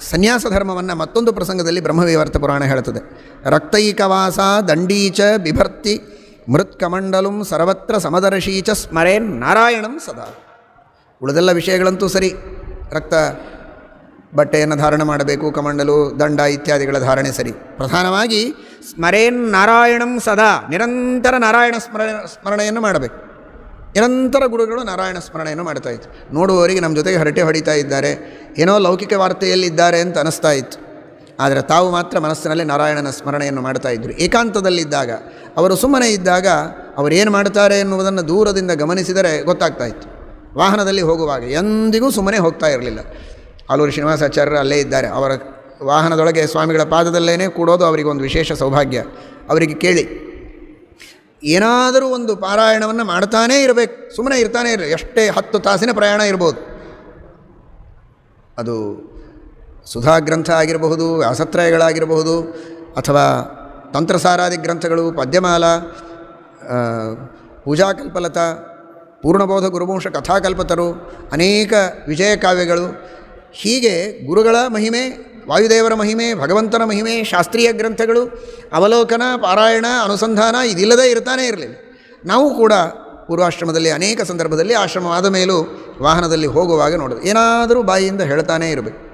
ಸನ್ಯಾಸ ಧರ್ಮವನ್ನು ಮತ್ತೊಂದು ಪ್ರಸಂಗದಲ್ಲಿ ಬ್ರಹ್ಮವಿವರ್ತ ಪುರಾಣ ಹೇಳುತ್ತದೆ. ರಕ್ತೈಕವಾಸ, ದಂಡೀಚ, ಬಿಭರ್ತಿ, ಮೃತ್ಕಮಂಡಲಂ ಸರ್ವತ್ರ ಸಮದರ್ಶೀಚ ಸ್ಮರೇನ್ ನಾರಾಯಣಂ ಸದಾ. ಉಳಿದೆಲ್ಲ ವಿಷಯಗಳಂತೂ ಸರಿ. ರಕ್ತ ಬಟ್ಟೆಯನ್ನು ಧಾರಣೆ ಮಾಡಬೇಕು, ಕಮಂಡಲು, ದಂಡ ಇತ್ಯಾದಿಗಳ ಧಾರಣೆ ಸರಿ. ಪ್ರಧಾನವಾಗಿ ಸ್ಮರೇನ್ ನಾರಾಯಣಂ ಸದಾ. ನಿರಂತರ ನಾರಾಯಣ ಸ್ಮರಣೆ ಸ್ಮರಣೆಯನ್ನು ಮಾಡಬೇಕು. ನಿರಂತರ ಗುರುಗಳು ನಾರಾಯಣ ಸ್ಮರಣೆಯನ್ನು ಮಾಡ್ತಾ ಇತ್ತು ನೋಡುವವರಿಗೆ ನಮ್ಮ ಜೊತೆಗೆ ಹರಟೆ ಹೊಡಿತಾ ಇದ್ದಾರೆ. ಏನೋ ಲೌಕಿಕ ವಾರ್ತೆಯಲ್ಲಿದ್ದಾರೆ ಅಂತ ಅನಿಸ್ತಾ ಇತ್ತು. ಆದರೆ ತಾವು ಮಾತ್ರ ಮನಸ್ಸಿನಲ್ಲಿ ನಾರಾಯಣನ ಸ್ಮರಣೆಯನ್ನು ಮಾಡ್ತಾ ಇದ್ದರು ಏಕಾಂತದಲ್ಲಿದ್ದಾಗ, ಅವರು ಸುಮ್ಮನೆ ಇದ್ದಾಗ ಅವರೇನು ಮಾಡ್ತಾರೆ ಎನ್ನುವುದನ್ನು ದೂರದಿಂದ ಗಮನಿಸಿದರೆ ಗೊತ್ತಾಗ್ತಾ ಇತ್ತು. ವಾಹನದಲ್ಲಿ ಹೋಗುವಾಗ ಎಂದಿಗೂ ಸುಮ್ಮನೆ ಹೋಗ್ತಾ ಇರಲಿಲ್ಲ. ಆಲೂರು ಶ್ರೀನಿವಾಸಾಚಾರ್ಯರು ಅಲ್ಲೇ ಇದ್ದಾರೆ. ಅವರ ವಾಹನದೊಳಗೆ ಸ್ವಾಮಿಗಳ ಪಾದದಲ್ಲೇ ಕೂಡೋದು ಅವರಿಗೆ ಒಂದು ವಿಶೇಷ ಸೌಭಾಗ್ಯ. ಅವರಿಗೆ ಕೇಳಿ ಏನಾದರೂ ಒಂದು ಪಾರಾಯಣವನ್ನು ಮಾಡ್ತಾನೇ ಇರಬೇಕು. ಸುಮ್ಮನೆ ಇರ್ತಾನೆ ಇರಲಿ. ಎಷ್ಟೇ ಹತ್ತು ತಾಸಿನ ಪ್ರಯಾಣ ಇರ್ಬೋದು. ಅದು ಸುಧಾ ಗ್ರಂಥ ಆಗಿರಬಹುದು ವ್ಯಾಸತ್ರಯಗಳಾಗಿರಬಹುದು ಅಥವಾ ತಂತ್ರಸಾರಾದಿ ಗ್ರಂಥಗಳು ಪದ್ಯಮಾಲ ಆ, ಪೂಜಾಕಲ್ಪಲತ ಪೂರ್ಣಬೋಧ ಗುರುವಂಶ ಕಥಾಕಲ್ಪತರು ಅನೇಕ ವಿಜಯ ಕಾವ್ಯಗಳು. ಹೀಗೆ ಗುರುಗಳ ಮಹಿಮೆ ವಾಯುದೇವರ ಮಹಿಮೆ, ಭಗವಂತನ ಮಹಿಮೆ, ಶಾಸ್ತ್ರೀಯ ಗ್ರಂಥಗಳು, ಅವಲೋಕನ, ಪಾರಾಯಣ, ಅನುಸಂಧಾನ, ಇದಿಲ್ಲದೇ ಇರ್ತಾನೆ ಇರಲಿಲ್ಲ ನಾವು ಕೂಡ ಪೂರ್ವಾಶ್ರಮದಲ್ಲಿ ಅನೇಕ ಸಂದರ್ಭದಲ್ಲಿ ಆಶ್ರಮವಾದ ಮೇಲೂ ವಾಹನದಲ್ಲಿ ಹೋಗುವಾಗ ನೋಡೋದು. ಏನಾದರೂ ಬಾಯಿಯಿಂದ ಹೇಳ್ತಾನೇ ಇರಬೇಕು.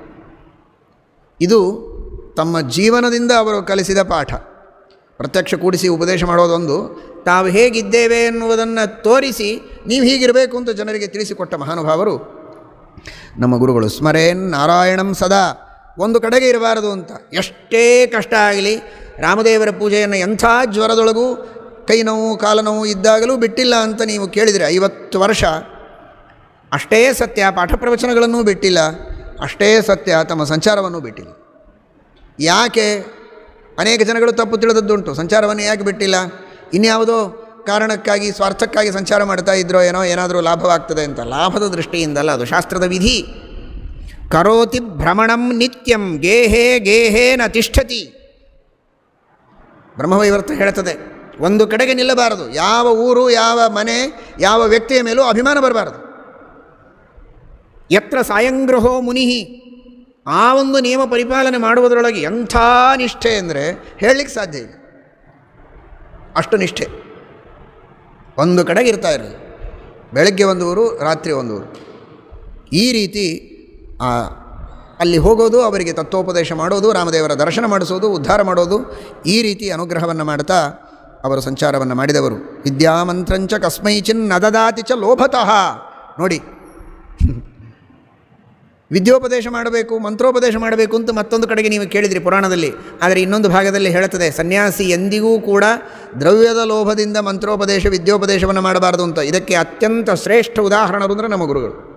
ಇದು ತಮ್ಮ ಜೀವನದಿಂದ ಅವರು ಕಲಿಸಿದ ಪಾಠ. ಪ್ರತ್ಯಕ್ಷ ಕೂಡಿಸಿ ಉಪದೇಶ ಮಾಡೋದೊಂದು. ತಾವು ಹೇಗಿದ್ದೇವೆ ಎನ್ನುವುದನ್ನು ತೋರಿಸಿ ನೀವು ಹೀಗಿರಬೇಕು ಅಂತ ಜನರಿಗೆ ತಿಳಿಸಿಕೊಟ್ಟ ಮಹಾನುಭಾವರು, ನಮ್ಮ ಗುರುಗಳು, ಸ್ಮರೇನ್ ನಾರಾಯಣಂ ಸದಾ. ಒಂದು ಕಡೆಗೆ ಇರಬಾರದು ಅಂತ. ಎಷ್ಟೇ ಕಷ್ಟ ಆಗಲಿ ರಾಮದೇವರ ಪೂಜೆಯನ್ನು ಎಂಥ ಜ್ವರದೊಳಗೂ ಕೈ ನೋವು ಕಾಲ ನೋವು ಇದ್ದಾಗಲೂ ಬಿಟ್ಟಿಲ್ಲ ಅಂತ ನೀವು ಕೇಳಿದರೆ ಐವತ್ತು ವರ್ಷ ಅಷ್ಟೇ ಸತ್ಯ ಪಾಠ ಪ್ರವಚನಗಳನ್ನೂ ಬಿಟ್ಟಿಲ್ಲ, ಅಷ್ಟೇ ಸತ್ಯ ತಮ್ಮ ಸಂಚಾರವನ್ನು ಬಿಟ್ಟಿಲ್ಲ. ಯಾಕೆ? ಅನೇಕ ಜನಗಳು ತಪ್ಪು ತಿಳಿದದ್ದುಂಟು, ಸಂಚಾರವನ್ನು ಯಾಕೆ ಬಿಟ್ಟಿಲ್ಲ? ಇನ್ಯಾವುದೋ ಕಾರಣಕ್ಕಾಗಿ, ಸ್ವಾರ್ಥಕ್ಕಾಗಿ ಸಂಚಾರ ಮಾಡ್ತಾ ಇದ್ರೋ ಏನೋ, ಏನಾದರೂ ಲಾಭವಾಗ್ತದೆ ಅಂತ ಲಾಭದ ದೃಷ್ಟಿಯಿಂದಲ್ಲ, ಅದು ಶಾಸ್ತ್ರದ ವಿಧಿ. ಕರೋತಿ ಭ್ರಮಣಂ ನಿತ್ಯಂ ಗೇಹೇ ಗೇಹೇನ ತಿಷ್ಠತಿ ಬ್ರಹ್ಮವೈವರ್ತ ಹೇಳುತ್ತದೆ, ಒಂದು ಕಡೆಗೆ ನಿಲ್ಲಬಾರದು, ಯಾವ ಊರು, ಯಾವ ಮನೆ, ಯಾವ ವ್ಯಕ್ತಿಯ ಮೇಲೂ ಅಭಿಮಾನ ಬರಬಾರದು. ಯತ್ರ ಸಾಯಂಗ್ರಹೋ ಮುನಿಹಿ, ಆ ಒಂದು ನಿಯಮ ಪರಿಪಾಲನೆ ಮಾಡುವುದರೊಳಗೆ ಎಂಥ ನಿಷ್ಠೆ ಅಂದರೆ ಹೇಳಲಿಕ್ಕೆ ಸಾಧ್ಯ ಇಲ್ಲ. ಅಷ್ಟು ನಿಷ್ಠೆ. ಒಂದು ಕಡೆಗೆ ಇರ್ತಾ ಇರಲಿ. ಬೆಳಗ್ಗೆ ಒಂದು ಊರು, ರಾತ್ರಿ ಒಂದು ಊರು. ಈ ರೀತಿ ಅಲ್ಲಿ ಹೋಗೋದು, ಅವರಿಗೆ ತತ್ವೋಪದೇಶ ಮಾಡೋದು, ರಾಮದೇವರ ದರ್ಶನ ಮಾಡಿಸೋದು, ಉದ್ಧಾರ ಮಾಡೋದು, ಈ ರೀತಿ ಅನುಗ್ರಹವನ್ನು ಮಾಡ್ತಾ ಅವರು ಸಂಚಾರವನ್ನು ಮಾಡಿದವರು. ವಿದ್ಯಾಮಂತ್ರಂಚ ಕಸ್ಮೈಚಿನ್ ನದದಾತಿ ಚ ಲೋಭತಃ. ನೋಡಿ. ವಿದ್ಯೋಪದೇಶ ಮಾಡಬೇಕು, ಮಂತ್ರೋಪದೇಶ ಮಾಡಬೇಕು ಅಂತ ಮತ್ತೊಂದು ಕಡೆಗೆ ನೀವು ಕೇಳಿದ್ರಿ ಪುರಾಣದಲ್ಲಿ. ಆದರೆ ಇನ್ನೊಂದು ಭಾಗದಲ್ಲಿ ಹೇಳುತ್ತದೆ, ಸನ್ಯಾಸಿ ಎಂದಿಗೂ ಕೂಡ ದ್ರವ್ಯದ ಲೋಭದಿಂದ ಮಂತ್ರೋಪದೇಶ, ವಿದ್ಯೋಪದೇಶವನ್ನು ಮಾಡಬಾರದು ಅಂತ. ಇದಕ್ಕೆ ಅತ್ಯಂತ ಶ್ರೇಷ್ಠ ಉದಾಹರಣರು ಅಂದರೆ ನಮ್ಮ ಗುರುಗಳು.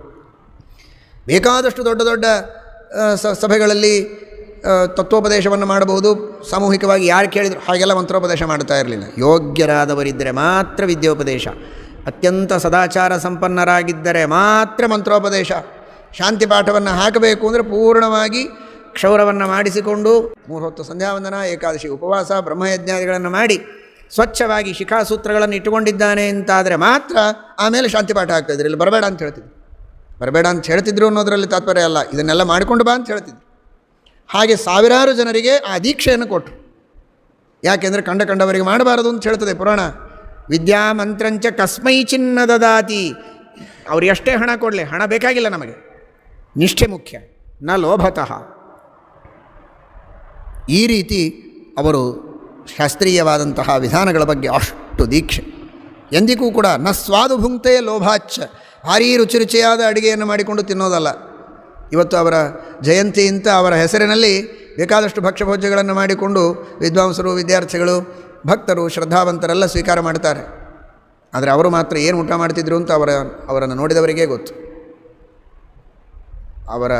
ಬೇಕಾದಷ್ಟು ದೊಡ್ಡ ದೊಡ್ಡ ಸಭೆಗಳಲ್ಲಿ ತತ್ವೋಪದೇಶವನ್ನು ಮಾಡಬಹುದು. ಸಾಮೂಹಿಕವಾಗಿ ಯಾರು ಕೇಳಿದ್ರು ಹಾಗೆಲ್ಲ ಮಂತ್ರೋಪದೇಶ ಮಾಡ್ತಾ ಇರಲಿಲ್ಲ. ಯೋಗ್ಯರಾದವರಿದ್ದರೆ ಮಾತ್ರ ವಿದ್ಯೋಪದೇಶ. ಅತ್ಯಂತ ಸದಾಚಾರ ಸಂಪನ್ನರಾಗಿದ್ದರೆ ಮಾತ್ರ ಮಂತ್ರೋಪದೇಶ. ಶಾಂತಿ ಪಾಠವನ್ನು ಹಾಕಬೇಕು ಅಂದರೆ ಪೂರ್ಣವಾಗಿ ಕ್ಷೌರವನ್ನು ಮಾಡಿಸಿಕೊಂಡು ಮೂರು ಹೊತ್ತು ಸಂಧ್ಯಾವಂದನ, ಏಕಾದಶಿ ಉಪವಾಸ, ಬ್ರಹ್ಮಯಜ್ಞಾದಿಗಳನ್ನು ಮಾಡಿ ಸ್ವಚ್ಛವಾಗಿ ಶಿಖಾಸೂತ್ರಗಳನ್ನು ಇಟ್ಟುಕೊಂಡಿದ್ದಾನೆ ಅಂತಾದರೆ ಮಾತ್ರ ಆಮೇಲೆ ಶಾಂತಿ ಪಾಠ ಆಗ್ತದೆ ಇಲ್ಲಿ, ಬರಬೇಡ ಅಂತ ಹೇಳ್ತಿದ್ರು ಬರಬೇಡ ಅಂತ ಹೇಳ್ತಿದ್ರು ಅನ್ನೋದರಲ್ಲಿ ತಾತ್ಪರ್ಯ ಅಲ್ಲ. ಇದನ್ನೆಲ್ಲ ಮಾಡಿಕೊಂಡು ಬಾ ಅಂತ ಹೇಳ್ತಿದ್ರು. ಹಾಗೆ ಸಾವಿರಾರು ಜನರಿಗೆ ಆ ದೀಕ್ಷೆಯನ್ನು ಕೊಟ್ಟರು ಯಾಕೆಂದರೆ ಕಂಡ ಕಂಡವರಿಗೆ ಮಾಡಬಾರದು ಅಂತ ಹೇಳ್ತದೆ ಪುರಾಣ. ವಿದ್ಯಾ ಮಂತ್ರಂಚ ಕಸ್ಮೈ ಚಿನ್ನ ದದಾತಿ. ಅವ್ರು ಎಷ್ಟೇ ಹಣ ಕೊಡಲಿ, ಹಣ ಬೇಕಾಗಿಲ್ಲ ನಮಗೆ. ನಿಷ್ಠೆ ಮುಖ್ಯ, ನ ಲೋಭತಃ. ಈ ರೀತಿ ಅವರು ಶಾಸ್ತ್ರೀಯವಾದಂತಹ ವಿಧಾನಗಳ ಬಗ್ಗೆ ಅಷ್ಟು ದೀಕ್ಷೆ. ಎಂದಿಗೂ ಕೂಡ ನ ಸ್ವಾದು ಲೋಭಾಚ್ಛ. ಭಾರೀ ರುಚಿ ರುಚಿಯಾದ ಅಡುಗೆಯನ್ನು ಮಾಡಿಕೊಂಡು ತಿನ್ನೋದಲ್ಲ. ಇವತ್ತು ಅವರ ಜಯಂತಿ ಅಂತ ಅವರ ಹೆಸರಿನಲ್ಲಿ ಬೇಕಾದಷ್ಟು ಭಕ್ಷ್ಯಭೋಜ್ಯಗಳನ್ನು ಮಾಡಿಕೊಂಡು ವಿದ್ವಾಂಸರು, ವಿದ್ಯಾರ್ಥಿಗಳು, ಭಕ್ತರು, ಶ್ರದ್ಧಾವಂತರೆಲ್ಲ ಸ್ವೀಕಾರ ಮಾಡ್ತಾರೆ. ಆದರೆ ಅವರು ಮಾತ್ರ ಏನು ಊಟ ಮಾಡ್ತಿದ್ರು ಅಂತ ಅವರ, ಅವರನ್ನು ನೋಡಿದವರಿಗೆ ಗೊತ್ತು. ಅವರ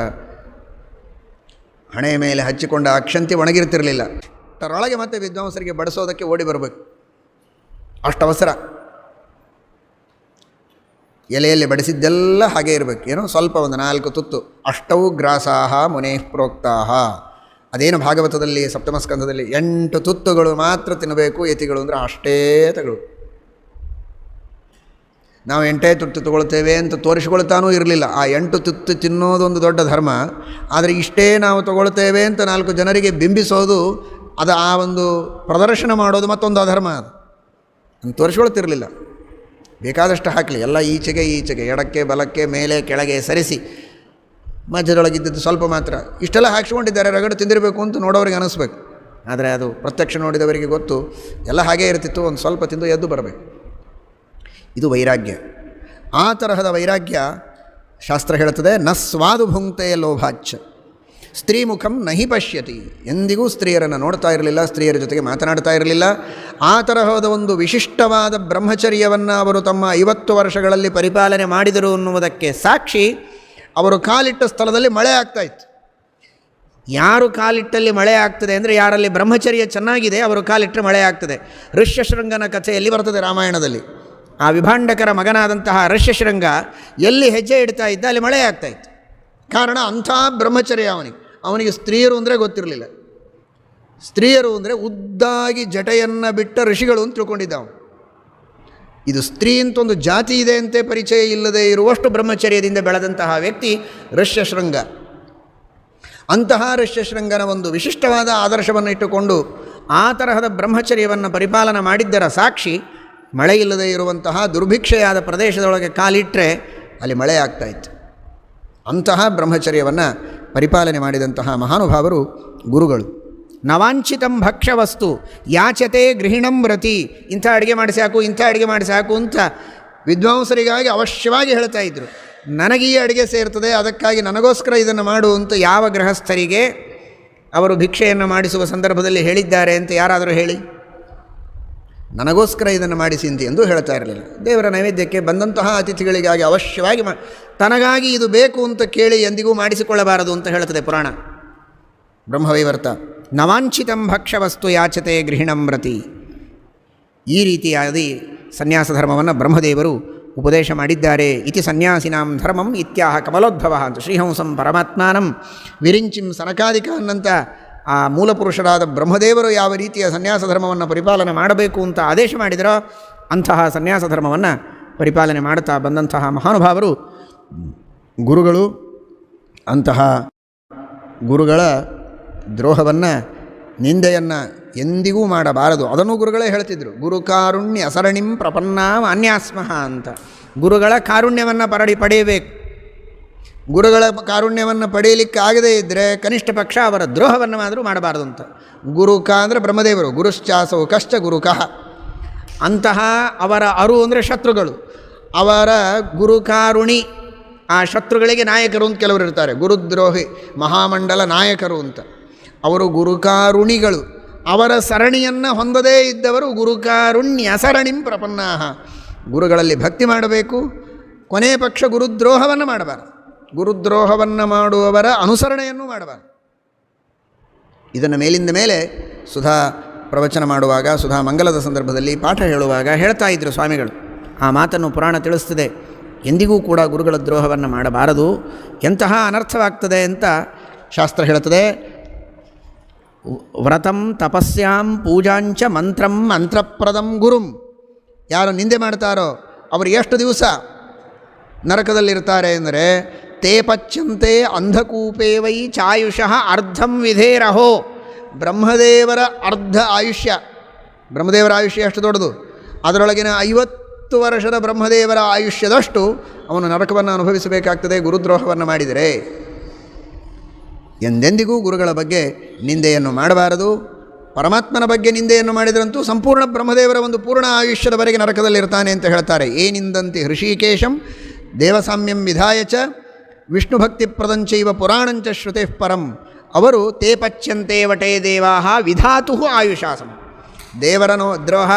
ಹಣೆಯ ಮೇಲೆ ಹಚ್ಚಿಕೊಂಡ ಅಕ್ಷಂತಿ ಒಣಗಿರ್ತಿರಲಿಲ್ಲ. ಅದರೊಳಗೆ ಮತ್ತೆ ವಿದ್ವಾಂಸರಿಗೆ ಬಡಿಸೋದಕ್ಕೆ ಓಡಿ ಬರಬೇಕು. ಅಷ್ಟು ಅವಸರ. ಎಲೆಯಲ್ಲಿ ಬಡಿಸಿದ್ದೆಲ್ಲ ಹಾಗೆ ಇರಬೇಕು. ಏನೋ ಸ್ವಲ್ಪ ಒಂದು ನಾಲ್ಕು ತುತ್ತು. ಅಷ್ಟವು ಗ್ರಾಸಾಹ ಮುನೇಃ ಪ್ರೋಕ್ತಾಹ. ಅದೇನು ಭಾಗವತದಲ್ಲಿ ಸಪ್ತಮಸ್ಕಂಧದಲ್ಲಿ ಎಂಟು ತುತ್ತುಗಳು ಮಾತ್ರ ತಿನ್ನಬೇಕು, ಯತಿಗಳು ಅಂದರೆ ಅಷ್ಟೇ ತಗಳು ನಾವು ಎಂಟೇ ತುತ್ತು ತಗೊಳ್ತೇವೆ ಅಂತ ತೋರಿಸಿಕೊಳ್ತಾನೂ ಇರಲಿಲ್ಲ. ಆ ಎಂಟು ತುತ್ತು ತಿನ್ನೋದೊಂದು ದೊಡ್ಡ ಧರ್ಮ. ಆದರೆ ಇಷ್ಟೇ ನಾವು ತಗೊಳ್ತೇವೆ ಅಂತ ನಾಲ್ಕು ಜನರಿಗೆ ಬಿಂಬಿಸೋದು, ಅದು ಆ ಒಂದು ಪ್ರದರ್ಶನ ಮಾಡೋದು ಮತ್ತೊಂದು ಅಧರ್ಮ ಅದು ತೋರಿಸ್ಕೊಳ್ತಿರಲಿಲ್ಲ. ಬೇಕಾದಷ್ಟು ಹಾಕಲಿ. ಎಲ್ಲ ಈಚೆಗೆ ಈಚೆಗೆ, ಎಡಕ್ಕೆ, ಬಲಕ್ಕೆ, ಮೇಲೆ, ಕೆಳಗೆ ಸರಿಸಿ. ಮಧ್ಯದೊಳಗಿದ್ದದ್ದು ಸ್ವಲ್ಪ ಮಾತ್ರ. ಇಷ್ಟೆಲ್ಲ ಹಾಕ್ಸ್ಕೊಂಡಿದ್ದಾರೆ, ರಗಡು ತಿಂದಿರಬೇಕು ಅಂತ ನೋಡೋರಿಗೆ ಅನಿಸ್ಬೇಕು. ಆದರೆ ಅದು ಪ್ರತ್ಯಕ್ಷ ನೋಡಿದವರಿಗೆ ಗೊತ್ತು, ಎಲ್ಲ ಹಾಗೇ ಇರ್ತಿತ್ತು, ಒಂದು ಸ್ವಲ್ಪ ತಿಂದು ಎದ್ದು ಬರಬೇಕು. ಇದು ವೈರಾಗ್ಯ. ಆ ತರಹದ ವೈರಾಗ್ಯ ಶಾಸ್ತ್ರ ಹೇಳುತ್ತದೆ, ನ ಸ್ವಾದು ಭುಂಕ್ತೆಯ ಸ್ತ್ರೀ ಮುಖಂ ನಹಿ ಪಶ್ಯತಿ. ಎಂದಿಗೂ ಸ್ತ್ರೀಯರನ್ನು ನೋಡ್ತಾ ಇರಲಿಲ್ಲ, ಸ್ತ್ರೀಯರ ಜೊತೆಗೆ ಮಾತನಾಡ್ತಾ ಇರಲಿಲ್ಲ. ಆ ತರಹದ ಒಂದು ವಿಶಿಷ್ಟವಾದ ಬ್ರಹ್ಮಚರ್ಯವನ್ನು ಅವರು ತಮ್ಮ ಐವತ್ತು ವರ್ಷಗಳಲ್ಲಿ ಪರಿಪಾಲನೆ ಮಾಡಿದರು ಅನ್ನುವುದಕ್ಕೆ ಸಾಕ್ಷಿ ಅವರು ಕಾಲಿಟ್ಟ ಸ್ಥಳದಲ್ಲಿ ಮಳೆ ಆಗ್ತಾಯಿತ್ತು ಯಾರು ಕಾಲಿಟ್ಟಲ್ಲಿ ಮಳೆ ಆಗ್ತದೆ ಅಂದರೆ ಯಾರಲ್ಲಿ ಬ್ರಹ್ಮಚರ್ಯ ಚೆನ್ನಾಗಿದೆ, ಅವರು ಕಾಲಿಟ್ಟರೆ ಮಳೆ ಆಗ್ತದೆ. ಋಷ್ಯಶೃಂಗನ ಕಥೆಯಲ್ಲಿ ಬರ್ತದೆ ರಾಮಾಯಣದಲ್ಲಿ? ಆ ವಿಭಾಂಡಕರ ಮಗನಾದಂತಹ ಋಷ್ಯಶೃಂಗ ಎಲ್ಲಿ ಹೆಜ್ಜೆ ಇಡ್ತಾ ಇದ್ದ, ಅಲ್ಲಿ ಮಳೆ ಆಗ್ತಾಯಿತ್ತು ಕಾರಣ ಅಂಥ ಬ್ರಹ್ಮಚರ್ಯ ಅವನಿಗೆ. ಅವನಿಗೆ ಸ್ತ್ರೀಯರು ಅಂದರೆ ಗೊತ್ತಿರಲಿಲ್ಲ. ಸ್ತ್ರೀಯರು ಅಂದರೆ ಉದ್ದಾಗಿ ಜಟೆಯನ್ನು ಬಿಟ್ಟ ಋಷಿಗಳು ಅಂತ ತಿಳ್ಕೊಂಡಿದ್ದ ಅವನು. ಇದು ಸ್ತ್ರೀ ಅಂತ ಒಂದು ಜಾತಿ ಇದೆ ಅಂತೆ ಪರಿಚಯ ಇಲ್ಲದೆ ಇರುವಷ್ಟು ಬ್ರಹ್ಮಚರ್ಯದಿಂದ ಬೆಳೆದಂತಹ ವ್ಯಕ್ತಿ ಋಷ್ಯಶೃಂಗ. ಅಂತಹ ಋಷ್ಯಶೃಂಗನ ಒಂದು ವಿಶಿಷ್ಟವಾದ ಆದರ್ಶವನ್ನು ಇಟ್ಟುಕೊಂಡು ಆ ತರಹದ ಬ್ರಹ್ಮಚರ್ಯವನ್ನು ಪರಿಪಾಲನ ಮಾಡಿದ್ದರ ಸಾಕ್ಷಿ ಮಳೆ ಇಲ್ಲದೆ ಇರುವಂತಹ ದುರ್ಭಿಕ್ಷೆಯಾದ ಪ್ರದೇಶದೊಳಗೆ ಕಾಲಿಟ್ಟರೆ ಅಲ್ಲಿ ಮಳೆ ಆಗ್ತಾಯಿತ್ತು ಅಂತಹ ಬ್ರಹ್ಮಚರ್ಯವನ್ನು ಪರಿಪಾಲನೆ ಮಾಡಿದಂತಹ ಮಹಾನುಭಾವರು ಗುರುಗಳು. ನವಾಂಚಿತಂ ಭಕ್ಷ್ಯವಸ್ತು, ಯಾಚತೆ ಗೃಹಿಣಂ ವ್ರತಿ ಇಂಥ ಅಡುಗೆ ಮಾಡಿ ಸಾಕು, ಇಂಥ ಅಡುಗೆ ಮಾಡಿ ಸಾಕು ಅಂತ ವಿದ್ವಾಂಸರಿಗಾಗಿ ಅವಶ್ಯವಾಗಿ ಹೇಳ್ತಾ ಇದ್ದರು ನನಗೆ ಈ ಅಡುಗೆ ಸೇರ್ತದೆ, ಅದಕ್ಕಾಗಿ ನನಗೋಸ್ಕರ ಇದನ್ನು ಮಾಡು ಅಂತ ಯಾವ ಗೃಹಸ್ಥರಿಗೆ ಅವರು ಭಿಕ್ಷೆಯನ್ನು ಮಾಡಿಸುವ ಸಂದರ್ಭದಲ್ಲಿ ಹೇಳಿದ್ದಾರೆ ಅಂತ ಯಾರಾದರೂ ಹೇಳಿ? ನನಗೋಸ್ಕರ ಇದನ್ನು ಮಾಡಿಸಿ ಅಂತ ಎಂದು ಹೇಳ್ತಾ ಇರಲಿಲ್ಲ. ದೇವರ ನೈವೇದ್ಯಕ್ಕೆ ಬಂದಂತಹ ಅತಿಥಿಗಳಿಗಾಗಿ ಅವಶ್ಯವಾಗಿ ಮಾ, ತನಗಾಗಿ ಇದು ಬೇಕು ಅಂತ ಕೇಳಿ ಎಂದಿಗೂ ಮಾಡಿಸಿಕೊಳ್ಳಬಾರದು ಅಂತ ಹೇಳ್ತದೆ ಪುರಾಣ. ಬ್ರಹ್ಮವೈವರ್ತ ನವಾಂಛಿತಂ ಭಕ್ಷ್ಯವಸ್ತು ಯಾಚತೆ ಗೃಹಿಣಂ ವ್ರತಿ ಈ ರೀತಿಯಾದಿ ಸನ್ಯಾಸ ಧರ್ಮವನ್ನು ಬ್ರಹ್ಮದೇವರು ಉಪದೇಶ ಮಾಡಿದ್ದಾರೆ. ಇತಿ ಸನ್ಯಾಸಿನಾಂ ಧರ್ಮಂ ಇತ್ಯಾಹ ಕಮಲೋದ್ಭವ ಅಂತ ಶ್ರೀಹಂಸಂ ಪರಮಾತ್ಮಾನಂ ವಿರಿಂಚಿಂ ಸನಕಾದಿಕ ಅನ್ನಂಥ ಆ ಮೂಲಪುರುಷರಾದ ಬ್ರಹ್ಮದೇವರು ಯಾವ ರೀತಿಯ ಸನ್ಯಾಸ ಧರ್ಮವನ್ನು ಪರಿಪಾಲನೆ ಮಾಡಬೇಕು ಅಂತ ಆದೇಶ ಮಾಡಿದರೋ ಅಂತಹ ಸನ್ಯಾಸ ಧರ್ಮವನ್ನು ಪರಿಪಾಲನೆ ಮಾಡುತ್ತಾ ಬಂದಂತಹ ಮಹಾನುಭಾವರು, ಗುರುಗಳು, ಅಂತಹ ಗುರುಗಳ ದ್ರೋಹವನ್ನು, ನಿಂದೆಯನ್ನು ಎಂದಿಗೂ ಮಾಡಬಾರದು. ಅದನ್ನು ಗುರುಗಳೇ ಹೇಳ್ತಿದ್ರು. ಗುರು ಕಾರುಣ್ಯ ಅಸರಣಿಂ ಪ್ರಪನ್ನಾಂ ಅನ್ಯಾಸ್ಮಃ ಅಂತ. ಗುರುಗಳ ಕಾರುಣ್ಯವನ್ನು ಪರಡಿ ಪಡೆಯಬೇಕು. ಗುರುಗಳ ಕಾರುಣ್ಯವನ್ನು ಪಡೆಯಲಿಕ್ಕಾಗದೇ ಇದ್ದರೆ ಕನಿಷ್ಠ ಪಕ್ಷ ಅವರ ದ್ರೋಹವನ್ನು ಆದರೂ ಮಾಡಬಾರದು ಅಂತ ಗುರುಕ ಅಂದರೆ ಬ್ರಹ್ಮದೇವರು, ಗುರುಶ್ಚಾಸವು ಕಷ್ಟ ಗುರುಕಃ ಅಂತಹ ಅವರ ಅರು ಅಂದರೆ ಶತ್ರುಗಳು. ಅವರ ಗುರುಕಾರುಣಿ ಆ ಶತ್ರುಗಳಿಗೆ ನಾಯಕರು ಅಂತ ಕೆಲವರು ಇರ್ತಾರೆ. ಗುರುದ್ರೋಹಿ, ಮಹಾಮಂಡಲ ನಾಯಕರು ಅಂತ. ಅವರು ಗುರುಕಾರುಣಿಗಳು ಅವರ ಸರಣಿಯನ್ನು ಹೊಂದದೇ ಇದ್ದವರು ಗುರುಕಾರುಣ್ಯ ಸರಣಿಂ ಪ್ರಪನ್ನಾಹ. ಗುರುಗಳಲ್ಲಿ ಭಕ್ತಿ ಮಾಡಬೇಕು. ಕೊನೆಯ ಪಕ್ಷ ಗುರುದ್ರೋಹವನ್ನು ಮಾಡಬಾರದು. ಗುರುದ್ರೋಹವನ್ನು ಮಾಡುವವರ ಅನುಸರಣೆಯನ್ನು ಮಾಡಬಾರದು ಇದನ್ನು ಮೇಲಿಂದ ಮೇಲೆ ಸುಧಾ ಪ್ರವಚನ ಮಾಡುವಾಗ, ಸುಧಾ ಮಂಗಲದ ಸಂದರ್ಭದಲ್ಲಿ ಪಾಠ ಹೇಳುವಾಗ ಹೇಳ್ತಾ ಇದ್ದರು ಸ್ವಾಮಿಗಳು. ಆ ಮಾತನ್ನು ಪುರಾಣ ತಿಳಿಸ್ತದೆ. ಎಂದಿಗೂ ಕೂಡ ಗುರುಗಳ ದ್ರೋಹವನ್ನು ಮಾಡಬಾರದು. ಎಂತಹ ಅನರ್ಥವಾಗ್ತದೆ ಅಂತ ಶಾಸ್ತ್ರ ಹೇಳ್ತದೆ ವ್ರತಂ ತಪಸ್ಯಾಂ ಪೂಜಾಂಚ ಮಂತ್ರಂ ಮಂತ್ರಪ್ರದಂ ಗುರುಂ. ಯಾರು ನಿಂದೆ ಮಾಡ್ತಾರೋ, ಅವರು ಎಷ್ಟು ದಿವಸ ನರಕದಲ್ಲಿರ್ತಾರೆ ಅಂದರೆ ತೇ ಪಚ್ಯಂತೆ ಅಂಧಕೂಪೇ ವೈ ಚಾಯುಷಃ ಅರ್ಧಂ ವಿಧೇರಹೋ ಬ್ರಹ್ಮದೇವರ ಅರ್ಧ ಆಯುಷ್ಯ ಬ್ರಹ್ಮದೇವರ ಆಯುಷ್ಯ ಎಷ್ಟು ದೊಡ್ಡದು? ಅದರೊಳಗಿನ ಐವತ್ತು ವರ್ಷದ ಬ್ರಹ್ಮದೇವರ ಆಯುಷ್ಯದಷ್ಟು ಅವನು ನರಕವನ್ನು ಅನುಭವಿಸಬೇಕಾಗ್ತದೆ, ಗುರುದ್ರೋಹವನ್ನು ಮಾಡಿದರೆ. ಎಂದೆಂದಿಗೂ ಗುರುಗಳ ಬಗ್ಗೆ ನಿಂದೆಯನ್ನು ಮಾಡಬಾರದು. ಪರಮಾತ್ಮನ ಬಗ್ಗೆ ನಿಂದೆಯನ್ನು ಮಾಡಿದರಂತೂ ಸಂಪೂರ್ಣ ಬ್ರಹ್ಮದೇವರ ಒಂದು ಪೂರ್ಣ ಆಯುಷ್ಯದವರೆಗೆ ನರಕದಲ್ಲಿರ್ತಾನೆ ಅಂತ ಹೇಳ್ತಾರೆ. ಏನಿಂದಂತೆ ಹೃಷಿಕೇಶಂ, ದೇವಸಾಮ್ಯಂ ವಿಧಾಯ ಚ ವಿಷ್ಣು ಭಕ್ತಿ ಪ್ರದಂಚೈವ ಪುರಾಣಂಚ ಶ್ರುತೆ ಪರಂ. ಅವರು ತೇ ಪಚ್ಯಂತೆ ವಟೇ ದೇವಾ ವಿಧಾತು ಆಯುಷಾಸಂ. ದೇವರನೋ ದ್ರೋಹ,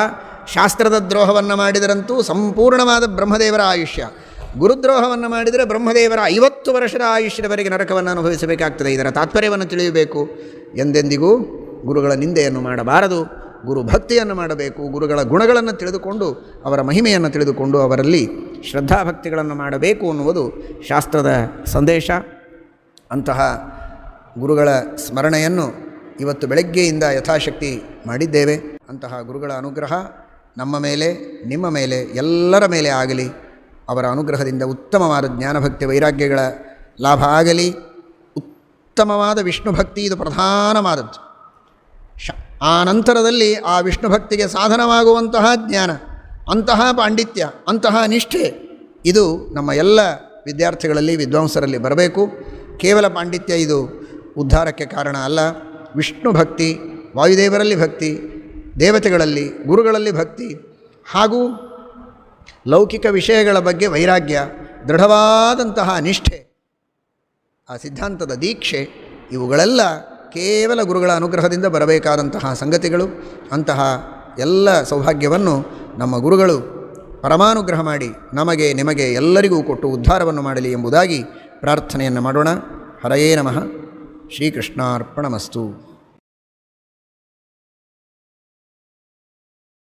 ಶಾಸ್ತ್ರದ ದ್ರೋಹವನ್ನು ಮಾಡಿದರಂತೂ ಸಂಪೂರ್ಣವಾದ ಬ್ರಹ್ಮದೇವರ ಆಯುಷ್ಯ. ಗುರುದ್ರೋಹವನ್ನು ಮಾಡಿದರೆ ಬ್ರಹ್ಮದೇವರ ಐವತ್ತು ವರ್ಷದ ಆಯುಷ್ಯದವರೆಗೆ ನರಕವನ್ನು ಅನುಭವಿಸಬೇಕಾಗ್ತದೆ. ಇದರ ತಾತ್ಪರ್ಯವನ್ನು ತಿಳಿಯಬೇಕು. ಎಂದೆಂದಿಗೂ ಗುರುಗಳ ನಿಂದೆಯನ್ನು ಮಾಡಬಾರದು. ಗುರು ಭಕ್ತಿಯನ್ನು ಮಾಡಬೇಕು. ಗುರುಗಳ ಗುಣಗಳನ್ನು ತಿಳಿದುಕೊಂಡು ಅವರ ಮಹಿಮೆಯನ್ನು ತಿಳಿದುಕೊಂಡು ಅವರಲ್ಲಿ ಶ್ರದ್ಧಾಭಕ್ತಿಗಳನ್ನು ಮಾಡಬೇಕು ಅನ್ನುವುದು ಶಾಸ್ತ್ರದ ಸಂದೇಶ. ಅಂತಹ ಗುರುಗಳ ಸ್ಮರಣೆಯನ್ನು ಇವತ್ತು ಬೆಳಗ್ಗೆಯಿಂದ ಯಥಾಶಕ್ತಿ ಮಾಡಿದ್ದೇವೆ. ಅಂತಹ ಗುರುಗಳ ಅನುಗ್ರಹ ನಮ್ಮ ಮೇಲೆ, ನಿಮ್ಮ ಮೇಲೆ, ಎಲ್ಲರ ಮೇಲೆ ಆಗಲಿ. ಅವರ ಅನುಗ್ರಹದಿಂದ ಉತ್ತಮವಾದ ಜ್ಞಾನಭಕ್ತಿ ವೈರಾಗ್ಯಗಳ ಲಾಭ ಆಗಲಿ. ಉತ್ತಮವಾದ ವಿಷ್ಣು ಭಕ್ತಿ ಇದು ಪ್ರಧಾನವಾದದ್ದು. ಶ ಆ ನಂತರದಲ್ಲಿ ಆ ವಿಷ್ಣು ಭಕ್ತಿಗೆ ಸಾಧನವಾಗುವಂತಹ ಜ್ಞಾನ. ಅಂತಹ ಪಾಂಡಿತ್ಯ, ಅಂತಹ ನಿಷ್ಠೆ ಇದು ನಮ್ಮ ಎಲ್ಲ ವಿದ್ಯಾರ್ಥಿಗಳಲ್ಲಿ, ವಿದ್ವಾಂಸರಲ್ಲಿ ಬರಬೇಕು. ಕೇವಲ ಪಾಂಡಿತ್ಯ ಇದು ಉದ್ಧಾರಕ್ಕೆ ಕಾರಣ ಅಲ್ಲ. ವಿಷ್ಣು ಭಕ್ತಿ, ವಾಯುದೇವರಲ್ಲಿ ಭಕ್ತಿ, ದೇವತೆಗಳಲ್ಲಿ, ಗುರುಗಳಲ್ಲಿ ಭಕ್ತಿ ಹಾಗೂ ಲೌಕಿಕ ವಿಷಯಗಳ ಬಗ್ಗೆ ವೈರಾಗ್ಯ, ದೃಢವಾದಂತಹ ನಿಷ್ಠೆ, ಆ ಸಿದ್ಧಾಂತದ ದೀಕ್ಷೆ, ಇವುಗಳೆಲ್ಲ ಕೇವಲ ಗುರುಗಳ ಅನುಗ್ರಹದಿಂದ ಬರಬೇಕಾದಂತಹ ಸಂಗತಿಗಳು. ಅಂತಹ ಎಲ್ಲ ಸೌಭಾಗ್ಯವನ್ನು ನಮ್ಮ ಗುರುಗಳು ಪರಮಾನುಗ್ರಹ ಮಾಡಿ ನಮಗೆ, ನಿಮಗೆ ಎಲ್ಲರಿಗೂ ಕೊಟ್ಟು ಉದ್ಧಾರವನ್ನು ಮಾಡಲಿ ಎಂಬುದಾಗಿ ಪ್ರಾರ್ಥನೆಯನ್ನು ಮಾಡೋಣ. ಹರಯೇ ನಮಃ. ಶ್ರೀಕೃಷ್ಣಾರ್ಪಣಮಸ್ತು.